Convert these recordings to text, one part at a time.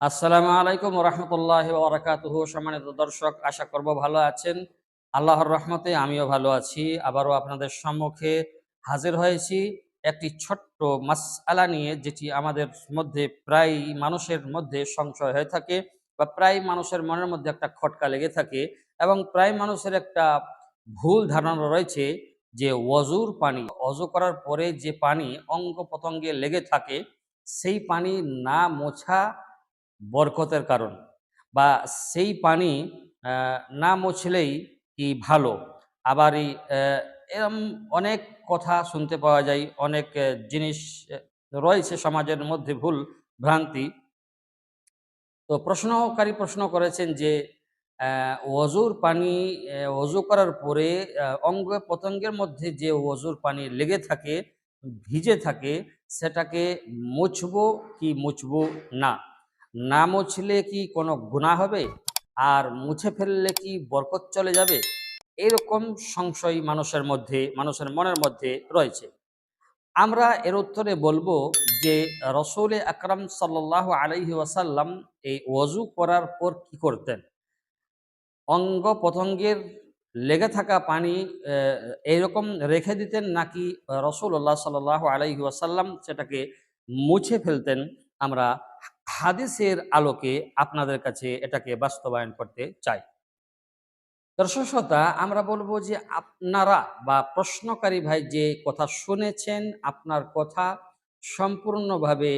আসসালামু আলাইকুম রহমতুল্লাহ ওবরাকাতুহ সম্মানিত দর্শক, আশা করব ভালো আছেন। আল্লাহর রহমতে আমিও ভালো আছি। আবারও আপনাদের সম্মুখে হাজির হয়েছি একটি ছোট্ট মাসআলা নিয়ে, যেটি আমাদের মধ্যে প্রায় মানুষের মধ্যে সংশয় হয়ে থাকে বা প্রায় মানুষের মনের মধ্যে একটা খটকা লেগে থাকে এবং প্রায় মানুষের একটা ভুল ধারণা রয়েছে যে অজুর পানি, অজু করার পরে যে পানি অঙ্গ প্রত্যঙ্গে লেগে থাকে, সেই পানি না মোছা বরকতের কারণ বা সেই পানি না মুছলেই কি ভালো? আবার এরম অনেক কথা শুনতে পাওয়া যায়, অনেক জিনিস রয়েছে সমাজের মধ্যে ভুল ভ্রান্তি। তো প্রশ্নকারী প্রশ্ন করেছেন যে অজুর পানি অজু করার পরে অঙ্গ প্রত্যঙ্গের মধ্যে যে অজুর পানি লেগে থাকে, ভিজে থাকে, সেটাকে মুছবো কি মুছবো না? না মুছলে কি কোনো গুণা হবে? আর মুছে ফেললে কি বরকত চলে যাবে? এরকম সংশয় মানুষের মধ্যে, মানুষের মনের মধ্যে রয়েছে। আমরা এর উত্তরে বলব যে রসুল আকরাম সাল্লাহ আলাইহি ওয়াসাল্লাম এই ওযু করার পর কি করতেন? অঙ্গ প্রত্যঙ্গের লেগে থাকা পানি এইরকম রেখে দিতেন নাকি রসুল্লাহ সাল্লাহ আলাইহি ওয়াসাল্লাম সেটাকে মুছে ফেলতেন? আমরা হাদিসের আলোকে আপনাদের কাছে এটাকে বাস্তবায়ন করতে চাই। দর্শকতা আমরা বলব যে আপনারা বা প্রশ্নকারী ভাই যে কথা শুনেছেন, আপনার কথা সম্পূর্ণভাবে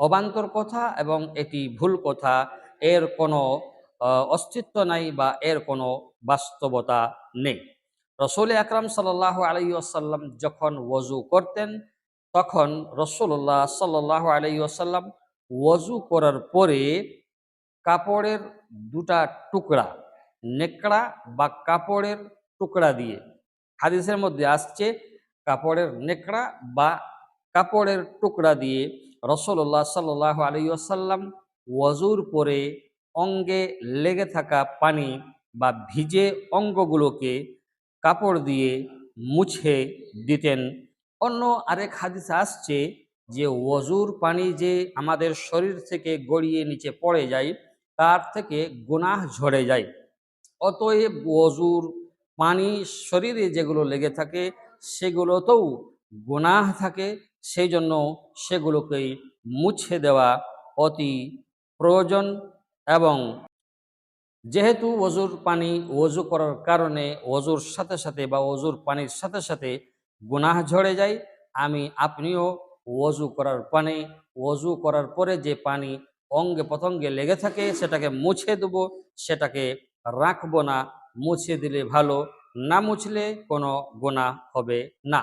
অবান্তর কথা এবং এটি ভুল কথা, এর কোনো অস্তিত্ব নাই বা এর কোনো বাস্তবতা নেই। রসুল আকরাম সাল্লাহ আলাই আসাল্লাম যখন ওযু করতেন, তখন রসুল্লাহ সাল্লাহ আলাই আসাল্লাম ওযু করার পরে কাপড়ের দুটা টুকরা, নেকড়া বা কাপড়ের টুকরা দিয়ে। হাদিসের মধ্যে আসছে, কাপড়ের নেকড়া বা কাপড়ের টুকরা দিয়ে রসল্লাহ সাল্লাহ আলী আসাল্লাম ওয়াজুর পরে অঙ্গে লেগে থাকা পানি বা ভিজে অঙ্গগুলোকে কাপড় দিয়ে মুছে দিতেন। অন্য আরেক হাদিস আসছে যে ওজুর পানি যে আমাদের শরীর থেকে গড়িয়ে নিচে পড়ে যায়, তার থেকে গুনাহ ঝরে যায়। অতএব ওজুর পানি শরীরে যেগুলো লেগে থাকে, সেগুলোতেও গুনাহ থাকে। সেই জন্য সেগুলোকেই মুছে দেওয়া অতি প্রয়োজন এবং যেহেতু ওজুর পানি ওজু করার কারণে ওজুর সাথে সাথে বা ওজুর পানির সাথে সাথে গুনাহ ঝরে যায়, আমি আপনিও ওজু করার পানি ওজু করার পরে যে পানি অঙ্গে প্রত্যঙ্গে লেগে থাকে সেটাকে মুছে দেব, সেটাকে রাখব না, মুছে দিলে ভালো, না মুছলে কোনো গোনা হবে না।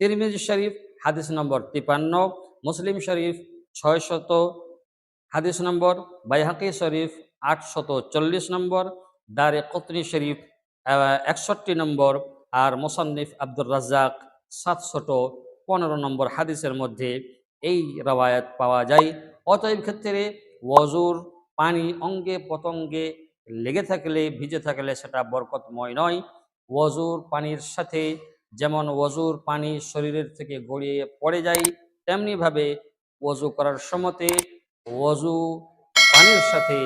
তিরমিজ শরীফ, হাদিস নম্বর তিপান্ন, মুসলিম শরীফ ছয়শত, হাদিস নম্বর বাইহাকি শরীফ আটশত চল্লিশ নম্বর, দারে কতনি শরীফ একষট্টি নম্বর, আর মোসান্নিফ আব্দুর রাজ্জাক সাতশত পনেরো নম্বর হাদিসের মধ্যে এই রবায়াত পাওয়া যায়। অতএব ক্ষেত্রে ওজুর পানি অঙ্গে পতঙ্গে লেগে থাকলে, ভিজে থাকলে সেটা বরকতময় নয়। ওজুর পানির সাথে যেমন ওজুর পানি শরীরের থেকে গড়িয়ে পড়ে যায়, তেমনিভাবে ওজু করার সময়তে ওজু পানির সাথে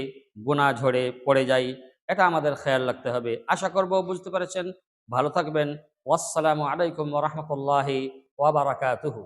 গুণা ঝরে পড়ে যায়। এটা আমাদের খেয়াল রাখতে হবে। আশা করব বুঝতে পেরেছেন। ভালো থাকবেন। ওয়াসসালামু আলাইকুম রহমতুল্লাহি ওয়াবারাকাতুহু